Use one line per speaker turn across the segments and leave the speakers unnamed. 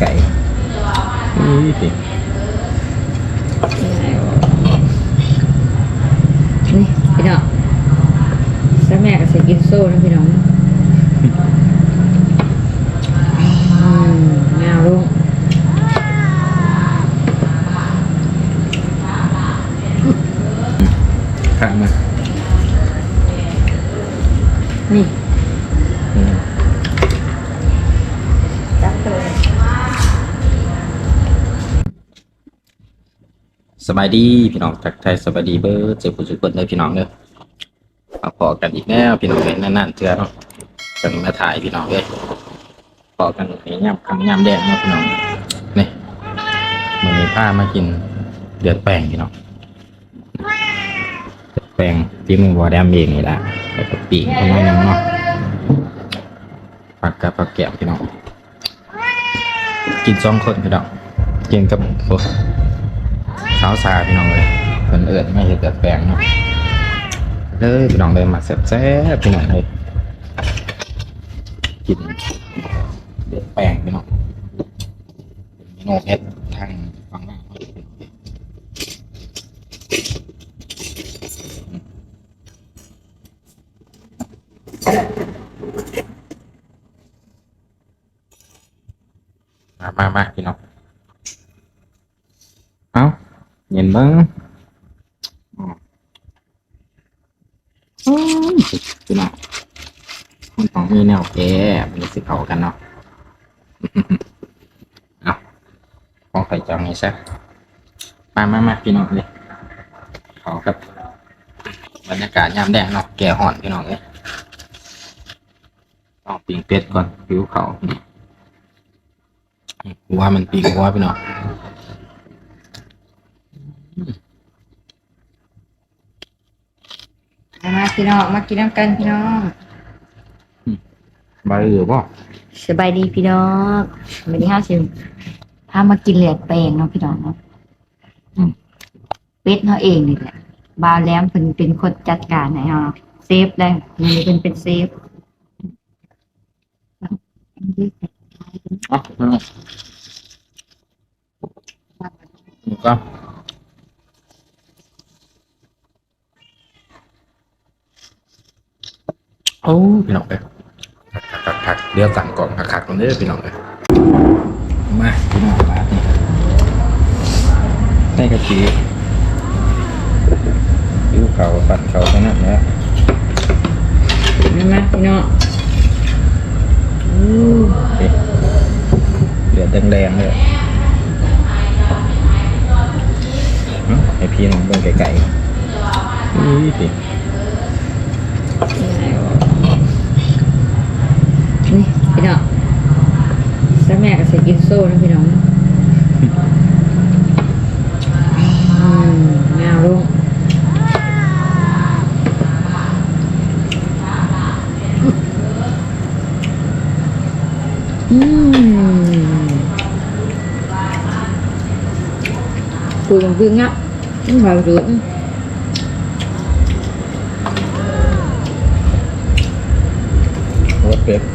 ไกลๆนี่สิ
นี่พี่น้องแล้วแม่ก็ใส่กินโซ่นะพี่น้องอืมแมวลุง
ข้างมา
นี่
อืม
จับเลย
สบายดีพี่น้องทักทายสบายดีเบอร์เจอผู้สุคนเลยพี่น้องเด้อมาพอกันอีกแล้วพี่น้องเลยนั่นๆเทื่อเนาะจะมาถ่ายพี่น้องเลยพอกันในย่ำคำย่ำแดงเนาะพี่น้องนี่มันมีผ้ามากินเดือดแป้งพี่น้องเดือดแป้งที่มือวอแดมเองนี่แหละแล้วก็ปีกประมาณนึงเนาะผักกับผักแก้วพี่น้องกินสองคนพี่น้องกินกับโอ้าวสาพี่น้องเลยเพิ่นเอิดไม่เห็ดเดือดแปลงเนาะเลยพี่น้องเลยมาแซ่บๆพี่น้องเลยกินเดือดแปลงพี่น้องเป็นเมนูเฮ็ดทางฝั่งล่างเขาพี่น้องเลยมามามาพี่น้อง เย็นเบิ้งอ๋ออืมพี่น้องมันต้องมีแนวแก้มันสิเข้ากันเนาะเอาของไข่จองนี่ซะมามามาพี่น้องเลยเขากับ บรรยากาศยามแดงเนาะแก่ห่อนพี่น้องเลยต้องปิงเป็ดก่อนผิวเขานี่หัวมันปีกหัวพี่น้อง
เอา มาพี่น้องมากินน้ำกันพี่น้อง
ใบหรือว่า
สบายดีพี่น้องวันนี้ห้าสิบพามากินเหลือดแปลงเนาะพี่น้องเนาะอืมเป็ดเขาเองนี่แหละบาวแหลมเป็นเป็นคนจัดการให้เราเซฟได้มีเป็นเป็นเซฟ
อ๋อนี่ก็ โอ้พี่น้องเลยคักคักๆๆเดี๋ยวสั่งกล่องคักคักๆกันเด้อพี่น้องเลยมาพี่น้องมานี่ได้กะทิยิ้วเขาปั่นเขาเท่านั้นแหละ
มามาพี่น้องอู้
เอ๊ะเหลือแดงๆเลยเอ้าให้พี่น้องเบิ่งไกลๆนี่สิ
โซ่นะพี่น้องอืมแมวลุงอืมคุยกันพึ่งอ่ะไม่ไหวหรือ
โคตรเป็ดอืมแมวครับ
ไปพี่น้องอืมนับหน้าเ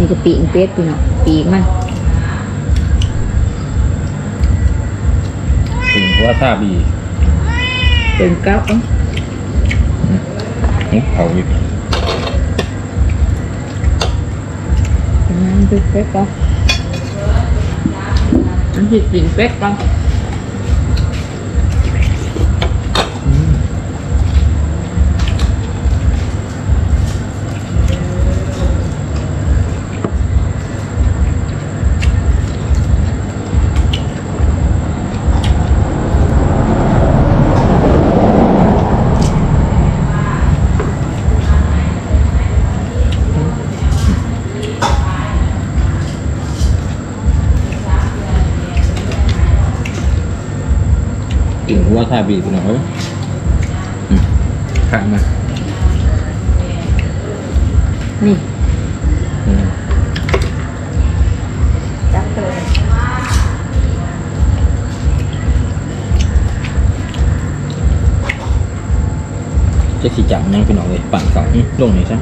นขาวแรงเลยเนาะนี่ก็ปีกเป็ดพี่น้องปีกมัน
ถึงว่าท่าบี
เป็นเก้าเอ้ย
นี่เขาอยู่
เป็นน้ำเป็นเป็ดก็น้ำจิตปีกเป็ดก็
กินหัวชาบีพี่น้องเอ้ยอืมข้างมา
นี่
อืม
จับตัว
จะสีจับยังพี่น้องเลยปั่นสองอื้อลงหน่อยซะ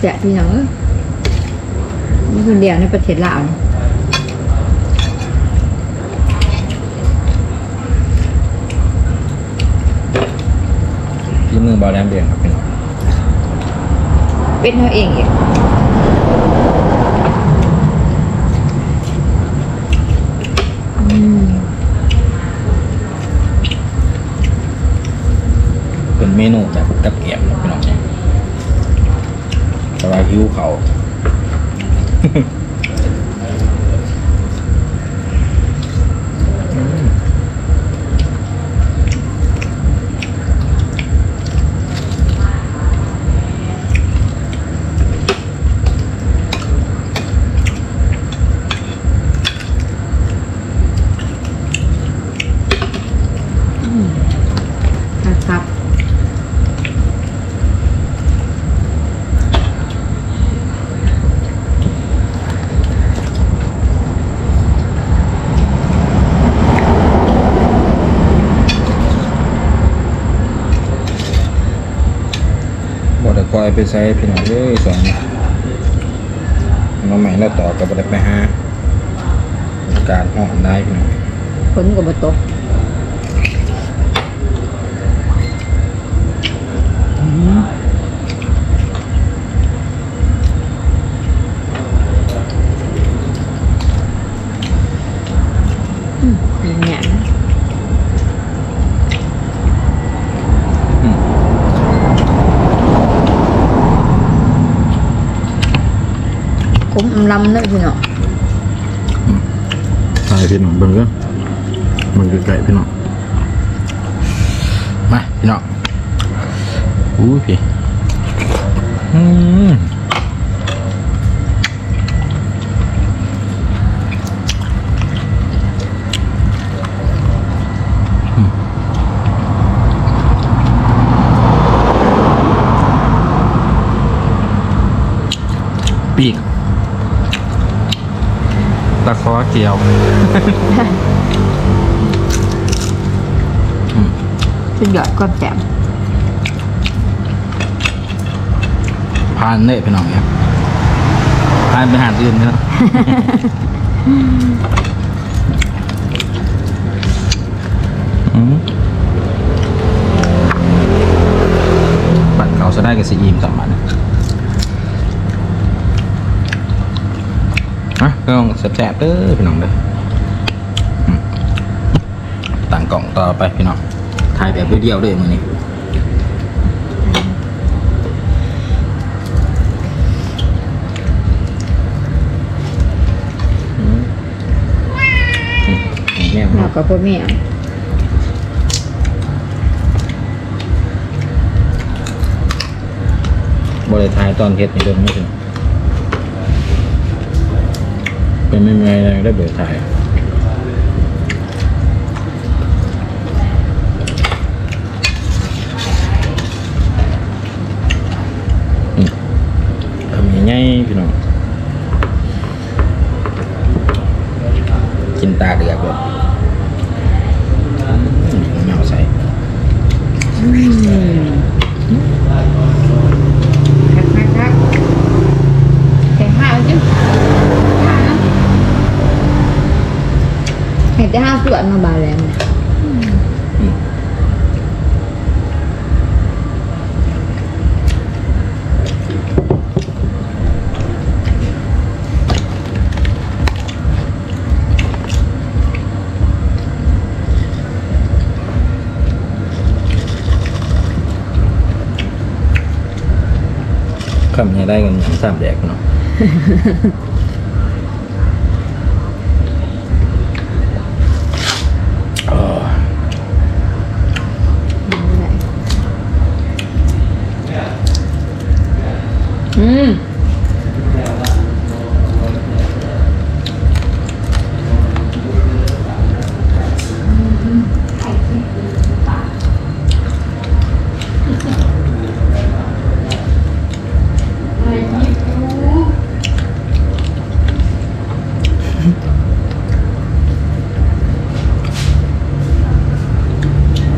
แจะพี่น้องเอ้ยนี่คนเดียวในประเทศลาวนี่
ที่มือบอลแลมเบียงครับพี่น้อง
เป็นเขาเองอีกอืม
เป็นเมนูแบบกับแกมพี่น้อง แต่ว่าหิวเขา อืม
นะครับ
บ อดคอยไปใช้พี่น้องเลยสองมาใหม่แล้วต่อกับบอดไปหาอากาศห้อนได้พี่น้อง
ฝนกับบตกอืมอย่างเงี้ย
อืม
คุ้มอำ ลำเลยพี่น้อง
ถ่ายพี่น้องเบิ่งก็เบิ่งไกลๆพี่น้องมาพี่น้องอู้พี่อืมะคอเกี่ยว
สุดยอดความแจ่ม
พานเน่พี่น้องครับพานไปหาดอื่นเถอะอืมบัตรเขาจะได้กับซีอีมสามวันอะ ก็ต้องแสบๆเด้อพี่น้องเด้ออืมต่างกล่องต่อไปพี่น้องถ่ายแบบเดียวๆเลยมือนี้แม่
เรากับพ่อแม่
บริทายตอนเทสในเดือนไม่ถึง ไม่มีอะไรได้เบริทายอืมทำง่ายๆพี่น้อง กินตาเดือกแบบอืมเหงาใส่
อืมครับครับครับแข่งห้าวจิ้มห้าวนะ เห็นได้ห้าวส่วนมาบาแล้วเนี่ย
อืมคำนี้ได้กันอย่างสามแดกเนาะ
อืม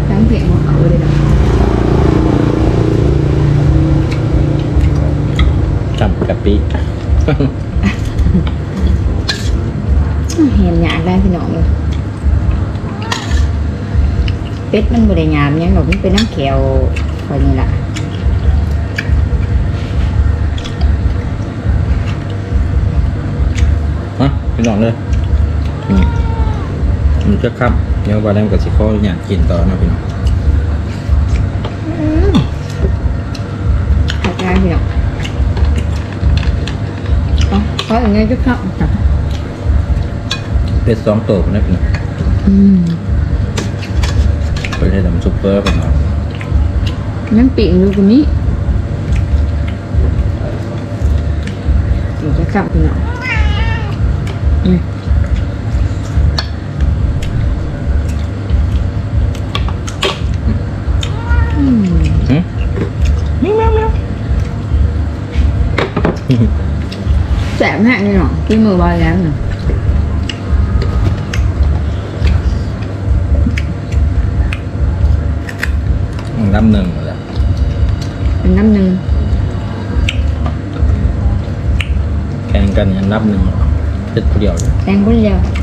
ทั้งเพียงของเขาเลยนะ
จำกะปิ
เห็นอยากได้พี่น้องเลย เป็ดมันบริยามหยังหรอกมันเป็นน้ำเขียวคนนี้ล่ะ
ฮะพี่น้องเลยอืมมันจะครับเดี๋ยวบาแรมกับสิโคอยากกินต่อนะพี่น้อง
ขอบใจพี่น้องเอาขออย่างเงี้ยจุ๊บครับ
เป็ดสองตัวนะพี่น้อง
อืม
ไปให้ทำซุปเปอร์พี่น้อง
นั่งปีกอยู่ตรงนี้เดี๋ยวจะกลับพี่น้องอืมอืม
หืมแมวแมวแมว
แสบแม่นี่หรอที่มือบอยแล้วเนา
น้ำหนึ่งเลย
เป็นน้ำหนึ่ง
แข่งกันยังนับหนึ่งเจ็ดเดียวเลย
แตงคนเดียว
ก้นกับบตกเนาะถึงต้นจะตกได้ไหมพี่น้อง
ตกอยู่พี่น้องว่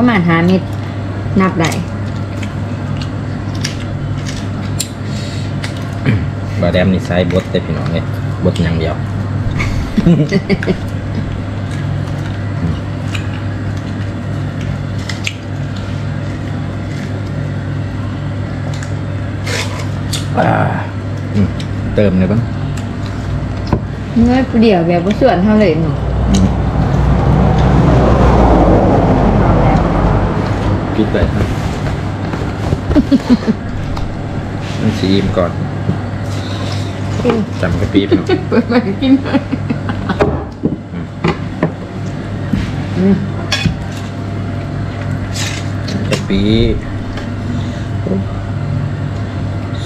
ามาหาเม็ดนับได้
บาแรมนี่ใช้บดแต่พี่น้องเลยบดอย่างเดียวอ่าอืม เติมเลยบ้าง
เมื่อเดียวแบบว่าส่วนเท่าเลยเนาะ
อืมปิดไปครับ มันสีมก่อนจำกะปีพี่น้อง
เปิดมากินเลยอืม
กะปี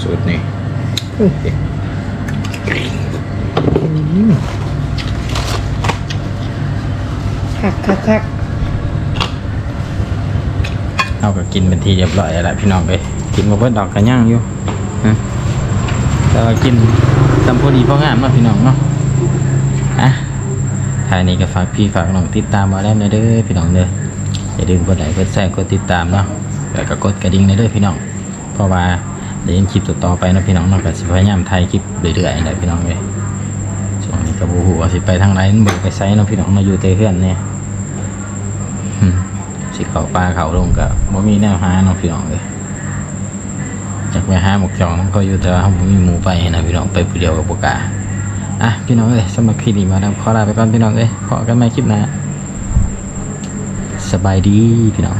สูตรนี่
คักคัก
เอาก็กินเป็นทีเรียบร้อยแล้วพี่น้องเอ้ยกินมาเพิ่ดดอกกระย่างอยู่ฮะแต่ว่ากินตำพอดีพองามเนาะพี่น้องเนาะอะทายนี้ก็ฝากพี่ฝากน้องติดตามมาแล้วนะเด้อพี่น้องเด้ออย่าลืมกดไลค์กดแชร์กดติดตามเนาะแล้วก็กดกระดิ่งนะเด้อพี่น้อง เพราะว่าเดี๋ยวยังคลิปต่อไปนะพี่น้องเนาะก็สิพยายามถ่ายคลิปเรื่อยๆนะพี่น้องเอ้ยช่วงนี้ก็บ่ฮู้ว่าสิไปทางไหนบ่ไปไสเนาะพี่น้องมาอยู่แต่เฮือนเนี่ย สิเขาปลาเขาลงกับบ่มีแนวหาเนาะพี่น้องเลยจากไปหาหมกจองมันก็อยู่แต่ว่าเราบ่มีหมูไปนะพี่น้องไปผู้เดียวกับปกาอะพี่น้องเอ้ยสมัครคลิปนี้มาแล้วขอลาไปก่อนพี่น้องเอ้ยพอกันใหม่คลิปหน้าสบายดีพี่น้อง